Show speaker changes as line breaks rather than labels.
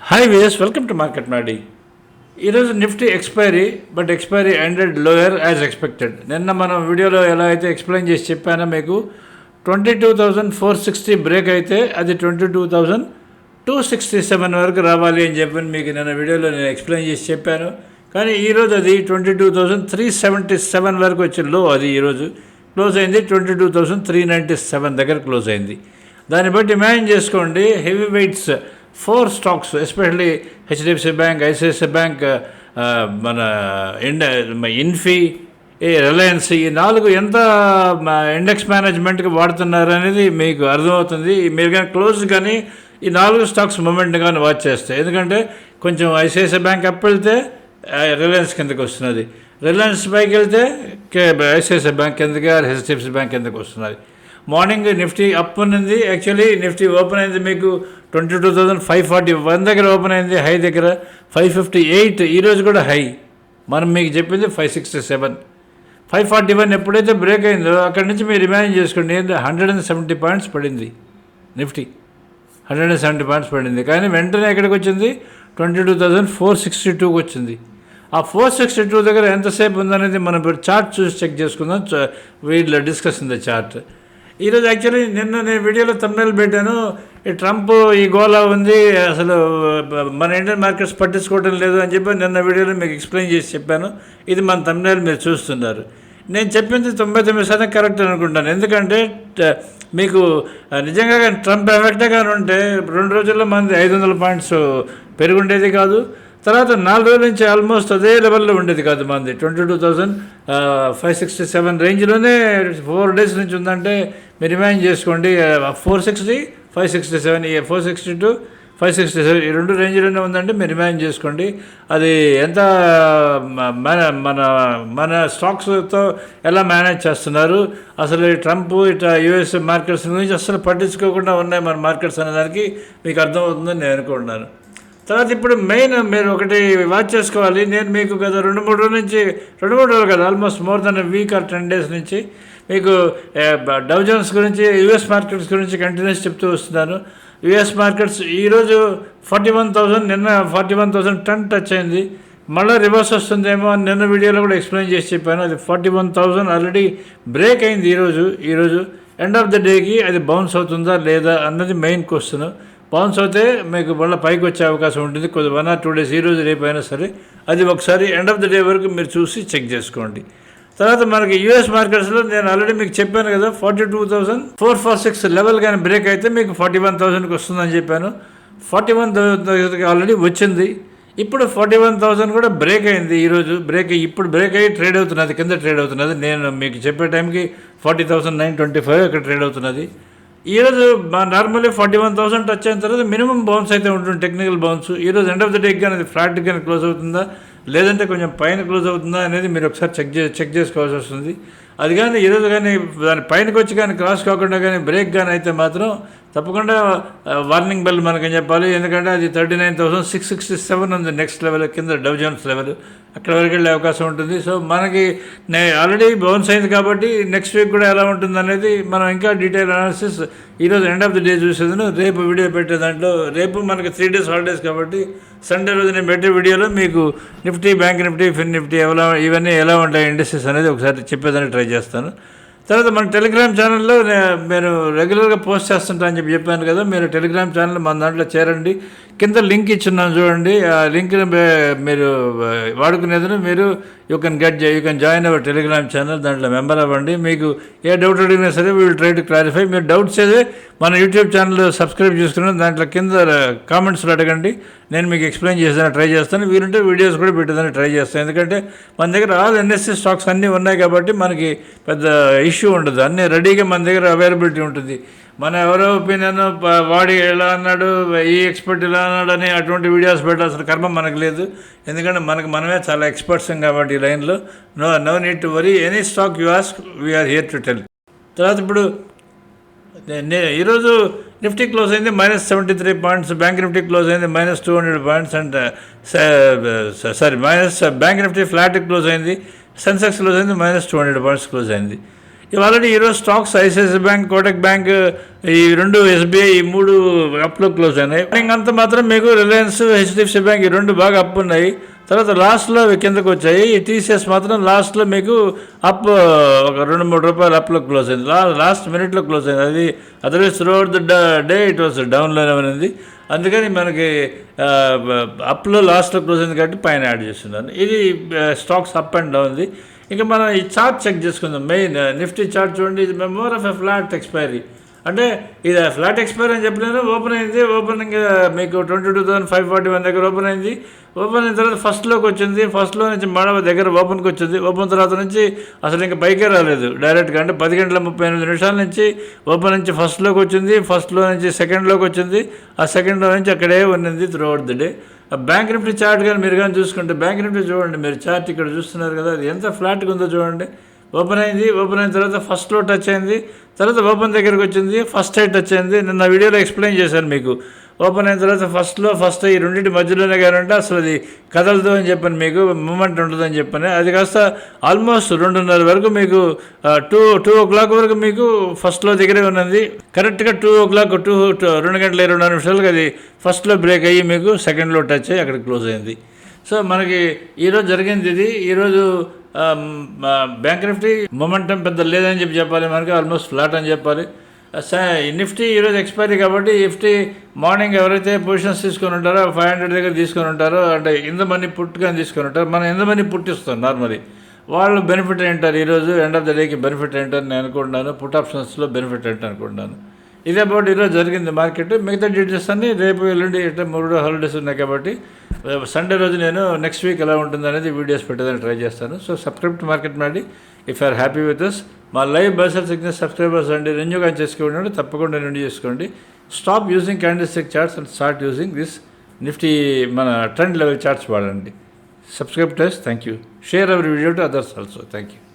Hi V S welcome to market Nadi ఈరోజు Nifty expiry but expiry ended lower as expected నిన్న మనం వీడియోలో ఎలా అయితే ఎక్స్ప్లెయిన్ చేసి చెప్పానో మీకు twenty two thousand four sixty break అయితే అది twenty two thousand two sixty seven వరకు రావాలి అని చెప్పి మీకు నిన్న వీడియోలో నేను ఎక్స్ప్లెయిన్ చేసి చెప్పాను. కానీ ఈరోజు అది twenty two thousand three seventy seven వరకు వచ్చే లో అది ఈరోజు. క్లోజ్ అయింది twenty two thousand three ninety seven దగ్గర క్లోజ్ అయింది. దాన్ని బట్టి ఇమాజిన్ చేసుకోండి. Heavy weights four stocks especially HDFC bank ICICI bank మన ఇండ ఇన్ఫీ ఈ రిలయన్స్ ఈ నాలుగు ఎంత ఇండెక్స్ మేనేజ్మెంట్కి వాడుతున్నారు అనేది మీకు అర్థమవుతుంది. మీరు కానీ క్లోజ్ కానీ ఈ నాలుగు స్టాక్స్ మూమెంట్ కానీ వాచ్ చేస్తాయి ఎందుకంటే కొంచెం ఐసిఐసిఐ బ్యాంక్ అప్ వెళ్తే రిలయన్స్ కిందకి వస్తున్నది. రిలయన్స్ పైకి వెళ్తే ఐసిఐసిఐ బ్యాంక్ కిందకి హెచ్డిఎఫ్సి బ్యాంక్ కిందకి వస్తున్నది. మార్నింగ్ నిఫ్టీ అప్ ఉన్నది. యాక్చువల్లీ నిఫ్టీ ఓపెన్ అయింది మీకు twenty two thousand five forty one దగ్గర ఓపెన్ అయింది హై దగ్గర ఫైవ్ ఫిఫ్టీ ఎయిట్ ఈరోజు కూడా హై. మనం మీకు చెప్పింది five sixty seven. Five forty one ఎప్పుడైతే బ్రేక్ అయిందో అక్కడి నుంచి మీరు ఇమాజిన్ చేసుకోండి ఏంటి హండ్రెడ్ అండ్ సెవెంటీ పాయింట్స్ పడింది Nifty. Hundred and seventy points పడింది. కానీ వెంటనే ఎక్కడికి వచ్చింది? Twenty two thousand four sixty టూకి వచ్చింది. ఆ ఫోర్ సిక్స్టీ టూ దగ్గర ఎంతసేపు ఉందనేది మనం ఇప్పుడు చార్ట్ చూసి చెక్ చేసుకుందాం. చ- డిస్కస్ ఇన్ ద చార్ట్. ఈరోజు యాక్చువల్లీ నిన్న నేను వీడియోలో తమిళ పెట్టాను. ట్రంప్ ఈ గోలా ఉంది అసలు మన ఇండియన్ మార్కెట్స్ పట్టించుకోవడం లేదు అని చెప్పి నిన్న వీడియోలో మీకు ఎక్స్ప్లెయిన్ చేసి చెప్పాను. ఇది మన తమిళనాడు మీరు చూస్తున్నారు. నేను చెప్పింది తొంభై తొమ్మిది శాతం కరెక్ట్ అనుకుంటాను. ఎందుకంటే మీకు నిజంగా కానీ ట్రంప్ ఎఫెక్టే కానీ ఉంటే రెండు రోజుల్లో మనది ఐదు వందల పాయింట్స్ పెరుగుండేది కాదు. తర్వాత నాలుగు రోజుల నుంచి ఆల్మోస్ట్ అదే లెవెల్లో ఉండేది కాదు మనది twenty two thousand five sixty seven రేంజ్లోనే four days నుంచి ఉందంటే మీరు ఇమాజిన్ చేసుకోండి four sixty five sixty seven ఈ four sixty two five sixty seven ఈ రెండు రేంజ్లోనే ఉందండి మీరు ఇమాజిన్ చేసుకోండి. అది ఎంత మన మన మన స్టాక్స్తో ఎలా మేనేజ్ చేస్తున్నారు? అసలు ఈ ట్రంప్ ఇట్లా యూఎస్ మార్కెట్స్ గురించి అసలు పట్టించుకోకుండా ఉన్నాయి మన మార్కెట్స్ అనేదానికి మీకు అర్థమవుతుందని నేను అనుకుంటున్నాను. తర్వాత ఇప్పుడు మెయిన్ మీరు ఒకటి వాచ్ చేసుకోవాలి. నేను మీకు గత రెండు మూడు రోజుల నుంచి రెండు మూడు రోజులు కదా almost more than week or ten days నుంచి మీకు డౌజన్స్ గురించి యుఎస్ మార్కెట్స్ గురించి కంటిన్యూస్ చెప్తూ వస్తున్నాను. యుఎస్ మార్కెట్స్ ఈరోజు ఫార్టీ వన్ థౌసండ్ నిన్న ఫార్టీ వన్ థౌసండ్ టన్ టచ్ అయింది. మళ్ళీ రివర్స్ వస్తుందేమో అని నిన్న వీడియోలో కూడా ఎక్స్ప్లెయిన్ చేసి చెప్పాను. అది forty one thousand already break అయింది ఈరోజు ఈరోజు. ఎండ్ ఆఫ్ ద డేకి అది బౌన్స్ అవుతుందా లేదా అన్నది మెయిన్ క్వశ్చన్ బౌన్స్ అవుతే మీకు మళ్ళీ పైకి వచ్చే అవకాశం ఉంటుంది. కొద్ది వన్ ఆర్ టూ డేస్ ఈ రోజు రేపు అయినా సరే. అది ఒకసారి ఎండ్ ఆఫ్ ద డే వరకు మీరు చూసి చెక్ చేసుకోండి. తర్వాత మనకి యూఎస్ మార్కెట్స్లో నేను ఆల్రెడీ మీకు చెప్పాను కదా forty two thousand four four six level కానీ బ్రేక్ అయితే మీకు ఫార్టీ వన్ థౌసండ్కి వస్తుందని చెప్పాను. ఫార్టీ వన్ థౌసండ్కి ఆల్రెడీ వచ్చింది. ఇప్పుడు ఫార్టీ వన్ థౌసండ్ కూడా బ్రేక్ అయింది ఈరోజు బ్రేక్ ఇప్పుడు బ్రేక్ అయ్యి ట్రేడ్ అవుతున్నది కింద ట్రేడ్ అవుతున్నది. నేను మీకు చెప్పే టైంకి forty thousand nine twenty five ఇక్కడ ట్రేడ్ అవుతున్నది. ఈరోజు normally forty one thousand touch అయిన తర్వాత మినిమం బౌన్స్ అయితే ఉంటుంది టెక్నికల్ బౌన్స్ ఈరోజు ఎండ్ ఆఫ్ ద డేకి కానీ అది ఫ్లాట్ కానీ క్లోజ్ అవుతుందా? లేదంటే కొంచెం పైన క్లోజ్ అవుతుందా అనేది మీరు ఒకసారి చెక్ చే చెక్ చేసుకోవాల్సి వస్తుంది. అది కానీ ఈరోజు కానీ దాని పైనకి వచ్చి కానీ క్రాస్ కాకుండా కానీ బ్రేక్ కానీ అయితే మాత్రం తప్పకుండా వార్నింగ్ బెల్ మనకని చెప్పాలి. ఎందుకంటే అది thirty nine thousand six sixty seven ఉంది నెక్స్ట్ లెవెల్ కింద డౌజన్స్ లెవెల్. అక్కడ వరకు వెళ్ళే అవకాశం ఉంటుంది. సో మనకి నే ఆల్రెడీ బౌన్స్ అయింది కాబట్టి నెక్స్ట్ వీక్ కూడా ఎలా ఉంటుంది అనేది మనం ఇంకా డీటెయిల్ అనాలిసిస్ ఈరోజు ఎండ్ ఆఫ్ ది డే చూసేదాను. రేపు వీడియో పెట్టే దాంట్లో రేపు మనకి త్రీ డేస్ హాలిడేస్ కాబట్టి సండే రోజు నేను పెట్టే వీడియోలో మీకు Nifty bank Nifty fin Nifty ఎలా ఇవన్నీ ఎలా ఉంటాయి ఇండస్ట్రీస్ అనేది ఒకసారి చెప్పేదాన్ని ట్రై చేస్తాను. తర్వాత మన టెలిగ్రామ్ ఛానల్లో నేను రెగ్యులర్గా పోస్ట్ చేస్తుంటా అని చెప్పి చెప్పాను కదా మీరు టెలిగ్రామ్ ఛానల్ మన దాంట్లో చేరండి. కింద లింక్ ఇచ్చున్నాను చూడండి. ఆ లింక్ని మీరు వాడుకునేది మీరు you can get you can join our Telegram channel దాంట్లో మెంబర్ అవ్వండి. మీకు ఏ డౌట్ అడిగినా సరే వీళ్ళు ట్రై టు క్లారిఫై మీరు డౌట్స్ ఏదే మన యూట్యూబ్ ఛానల్ సబ్స్క్రైబ్ చేసుకుని దాంట్లో కింద కామెంట్స్లో అడగండి. నేను మీకు ఎక్స్ప్లెయిన్ చేసేదాన్ని ట్రై చేస్తాను. వీరుంటే వీడియోస్ కూడా పెట్టేదాన్ని ట్రై చేస్తాను. ఎందుకంటే మన దగ్గర ఆల్ ఎన్ఎస్సీ స్టాక్స్ అన్నీ ఉన్నాయి కాబట్టి మనకి పెద్ద ఇష్యూ ఉండదు. అన్నీ రెడీగా మన దగ్గర అవైలబిలిటీ ఉంటుంది. మన ఎవరో ఒపీనియన్ వాడి ఎలా అన్నాడు ఈ ఎక్స్పర్ట్ ఇలా అన్నాడు అని అటువంటి వీడియోస్ పెట్టాల్సిన కర్మ మనకు లేదు. ఎందుకంటే మనకు మనమే చాలా ఎక్స్పర్ట్స్ కాబట్టి ఈ లైన్లో. No no need to worry. Any stock you ask we are here to tell. తర్వాత ఇప్పుడు ఈరోజు నిఫ్టీ క్లోజ్ అయింది minus seventy three points. Bank Nifty close అయింది minus two hundred points and sorry minus bank Nifty flat close అయింది. Sensex close అయింది minus two hundred points close అయింది. Already ఈరోజు stocks ICICI bank Kotak bank ఈ రెండు SBI ఈ మూడు అప్లో close అయినాయి. అంత మాత్రం మీకు రిలయన్స్ హెచ్డిఎఫ్సి బ్యాంక్ ఈ రెండు బాగా అప్ ఉన్నాయి. తర్వాత లాస్ట్లో అవి కిందకు వచ్చాయి. ఈ టీసీఎస్ మాత్రం లాస్ట్లో మీకు అప్ ఒక రెండు మూడు రూపాయలు అప్లో క్లోజ్ అయింది. లాస్ట్ మినిట్లో క్లోజ్ అయింది. అది otherwise throughout the day it was డౌన్లోనే ఉంది. అందుకని మనకి అప్లో లాస్ట్లో క్లోజ్ అయింది కాబట్టి పైన యాడ్ చేస్తున్నాను ఇది స్టాక్స్ అప్ అండ్ డౌన్ది ఇంకా మనం ఈ చార్ట్ చెక్ చేసుకుందాం. మెయిన్ నిఫ్టీ చార్ట్ చూడండి. ఇది మెమోర్ ఆఫ్ ఎ ఫ్లాట్ ఎక్స్పైరీ అంటే ఇది ఫ్లాట్ ఎక్స్పైర్ అని చెప్పలేను. ఓపెన్ అయింది. ఓపెనింగ్ మీకు twenty two thousand five forty one దగ్గర ఓపెన్ అయింది. ఓపెన్ అయిన తర్వాత ఫస్ట్లోకి వచ్చింది. ఫస్ట్లో నుంచి మడవ దగ్గర ఓపెన్కి వచ్చింది. ఓపెన్ తర్వాత నుంచి అసలు ఇంకా పైకే రాలేదు. డైరెక్ట్గా అంటే పది గంటల ముప్పై ఎనిమిది నిమిషాల నుంచి ఓపెన్ నుంచి ఫస్ట్లోకి వచ్చింది. ఫస్ట్లో నుంచి సెకండ్లోకి వచ్చింది. ఆ సెకండ్లో నుంచి అక్కడే ఉన్నింది throughout the day bank Nifty chart కానీ మీరు కానీ చూసుకుంటే బ్యాంక్ నిఫ్టీ చూడండి మీరు చార్ట్ ఇక్కడ చూస్తున్నారు కదా అది ఎంత ఫ్లాట్గా ఉందో చూడండి. ఓపెన్ అయింది ఓపెన్ అయిన తర్వాత ఫస్ట్లో టచ్ అయింది తర్వాత ఓపెన్ దగ్గరికి వచ్చింది ఫస్ట్ సైడ్ టచ్ అయింది. నిన్న వీడియోలో ఎక్స్ప్లెయిన్ చేశాను మీకు. ఓపెన్ అయిన తర్వాత ఫస్ట్లో ఫస్ట్ ఈ రెండింటి మధ్యలోనే కానంటే అసలు అది కదలదు అని చెప్పాను మీకు మూమెంట్ ఉంటుందని చెప్పాను అది కాస్త ఆల్మోస్ట్ రెండున్నర వరకు మీకు టూ టూ ఓ క్లాక్ వరకు మీకు ఫస్ట్లో దగ్గరే ఉన్నది. కరెక్ట్గా టూ ఓ క్లాక్ టూ రెండు గంటల ఇరవై నాలుగు నిమిషాలకు అది ఫస్ట్లో బ్రేక్ అయ్యి మీకు సెకండ్లో టచ్ అయ్యి అక్కడ క్లోజ్ అయింది. సో మనకి ఈరోజు జరిగింది ఇది. ఈరోజు బ్యాంక్ నిఫ్టీ మొమెంటం పెద్ద లేదని చెప్పి చెప్పాలి మనకి ఆల్మోస్ట్ ఫ్లాట్ అని చెప్పాలి. నిఫ్టీ ఈరోజు ఎక్స్పైరీ కాబట్టి నిఫ్టీ మార్నింగ్ ఎవరైతే పొజిషన్స్ తీసుకొని ఉంటారో ఫైవ్ హండ్రెడ్ దగ్గర తీసుకొని ఉంటారో అంటే ఇంత మనీ పుట్టుగా తీసుకొని ఉంటారు మనం ఎంత మనీ పుట్టిస్తాం నార్మలీ. వాళ్ళు బెనిఫిట్ ఏంటారు ఈరోజు? ఎండ్ ఆఫ్ ద డేకి బెనిఫిట్ ఏంటని నేను అనుకుంటున్నాను. పుట్ ఆప్షన్స్లో బెనిఫిట్ ఏంటి అనుకుంటున్నాను. ఇదే అబౌట్ ఈరోజు జరిగింది మార్కెట్. మిగతా డీటెయిల్స్ అన్ని రేపు ఎల్లుండి అంటే మూడు హాలిడేస్ ఉన్నాయి కాబట్టి సండే రోజు నేను నెక్స్ట్ వీక్ ఎలా ఉంటుంది అనేది వీడియోస్ పెట్టేదాన్ని ట్రై చేస్తాను సో సబ్స్క్రైబ్ మార్కెట్ మాడి if are happy with us మా లైవ్ బర్సల్ సిగ్నల్ సబ్స్క్రైబర్స్ అండి రెన్యూగా చేసుకోండి తప్పకుండా రెన్యూ చేసుకోండి. Stop using candlestick charts and start using this Nifty మన ట్రెండ్ లెవెల్ చార్ట్స్ వాడండి. Subscribe to thank you share our video to others also thank you